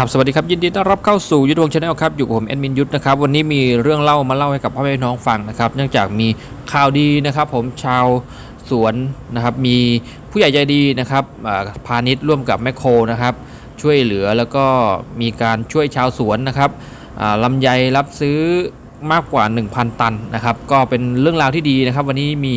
ครับสวัสดีครับยินดีต้อนรับเข้าสู่ยุทธวงศ์ชาแนลครับอยู่กับผมแอดมินยุทธนะครับวันนี้มีเรื่องเล่ามาเล่าให้กับพ่อแม่น้องฟังนะครับ เนื่องจากมีข่าวดีนะครับ ผมชาวสวนนะครับ มีผู้ใหญ่ใจดีนะครับอ่าพาณิชย์ร่วมกับแมคโครนะครับ ช่วยเหลือแล้วก็มีการช่วยชาวสวนนะครับอ่าลำไยรับซื้อมากกว่า 1,000 ตันนะครับ ก็เป็นเรื่องราวที่ดีนะครับ วันนี้มี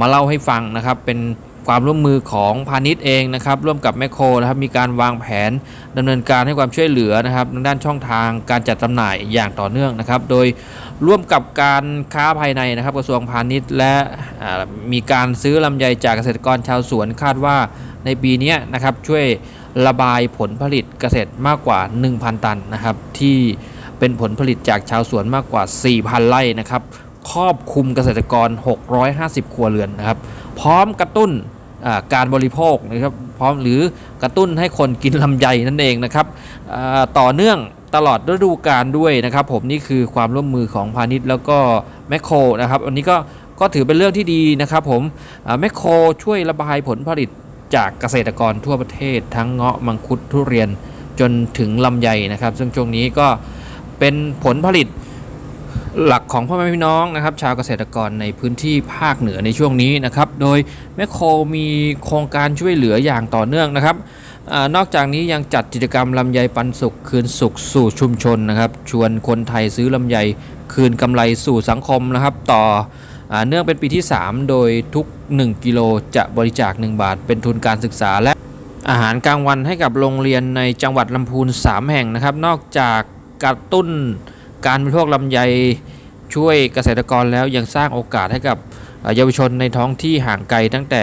มาเล่าให้ฟังนะครับเป็น ความร่วมมือของพาณิชย์เองนะครับร่วมกับแมคโครนะครับมีการวางแผนดำเนินการให้ความช่วยเหลือนะครับด้านช่องทางการจัดจำหน่ายอย่างต่อเนื่องนะครับ โดยร่วมกับการค้าภายในนะครับกระทรวงพาณิชย์ และมีการซื้อลำไยจากเกษตรกรชาวสวนคาดว่าในปีนี้นะครับช่วยระบายผลผลิตเกษตรมากกว่า 1,000 ตันนะครับที่เป็นผลผลิตจากชาวสวนมากกว่า 4,000 ไร่นะครับครอบคลุมเกษตรกร 650 ครัวเรือนนะครับ พร้อมกระตุ้น การบริโภคนะครับพร้อมหรือกระตุ้นให้คนกินลำไยนั่นเองนะครับต่อเนื่องตลอดฤดูกาลด้วยนะครับผมนี่คือความร่วมมือของพาณิชย์แล้วก็แมคโครนะครับอันนี้ก็ก็ถือเป็นเรื่องที่ดีนะครับผมแมคโครช่วยระบายผลผลิตจากเกษตรกรทั่วประเทศ ทั้งเงาะมังคุดทุเรียนจนถึงลำไยนะครับ ซึ่งช่วงนี้ก็เป็นผลผลิต หลักของพ่อแม่พี่น้องนะครับชาวเกษตรกรในพื้นที่ภาคเหนือในช่วงนี้นะครับ โดยแมคโครมีโครงการช่วยเหลืออย่างต่อเนื่องนะครับอนอกจากนี้ยังจัดกิจกรรมลำไยปันสุขคืนสุขสู่ชุมชนนะครับ ชวนคนไทยซื้อลำไยคืนกำไรสู่สังคมนะครับ ต่ออเนื่องเป็นปีที่ 3 โดยทุก 1 กิโลจะบริจาค 1 บาท เป็นทุนการศึกษาและอาหารกลางวันให้กับโรงเรียนในจังหวัดลำพูน 3 แห่งนะครับ นอกจากกระตุ้น การบริโภคลำไยช่วยเกษตรกรแล้วยังสร้างโอกาสให้กับเยาวชนในท้องที่ห่างไกลตั้งแต่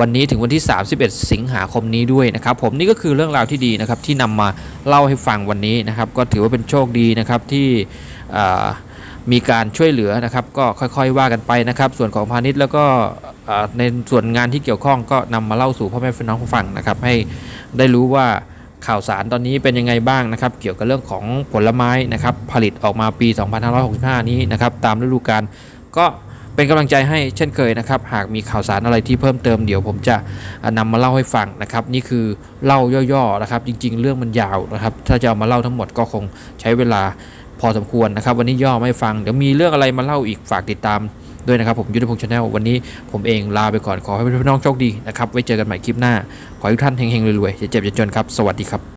วันนี้ถึงวันที่ 31 สิงหาคมนี้ด้วยนะครับ ผมนี่ก็คือเรื่องราวที่ดีนะครับที่นำมาเล่าให้ฟังวันนี้นะครับ ก็ถือว่าเป็นโชคดีนะครับที่มีการช่วยเหลือนะครับ ก็ค่อยๆว่ากันไปนะครับ ส่วนของพาณิชย์แล้วก็ในส่วนงานที่เกี่ยวข้องก็นำมาเล่าสู่พ่อแม่พี่น้องฟังนะครับ ให้ได้รู้ว่า ข่าวสารตอนนี้เป็นยังไงบ้างนะครับ เกี่ยวกับเรื่องของผลไม้นะครับ ผลิตออกมาปี 2565 นี้นะครับ ตามฤดูกาลก็เป็นกำลังใจให้เช่นเคยนะครับ หากมีข่าวสารอะไรที่เพิ่มเติมเดี๋ยวผมจะนำมาเล่าให้ฟังนะครับ นี่คือเล่าย่อๆนะครับ จริง ๆ เรื่องมันยาวนะครับ ถ้าจะเอามาเล่าทั้งหมดก็คงใช้เวลาพอสมควรนะครับ วันนี้ย่อไม่ฟังเดี๋ยวมีเรื่องอะไรมาเล่าอีกฝากติดตาม ด้วยนะครับผมยุทธพงศ์ชาแนลวันนี้ผมเองลาไปก่อนขอให้พี่น้องโชคดีนะครับไว้เจอกันใหม่คลิปหน้า ขอให้ทุกท่านเฮงๆรวยๆอย่าเจ็บอย่าจนครับ สวัสดีครับ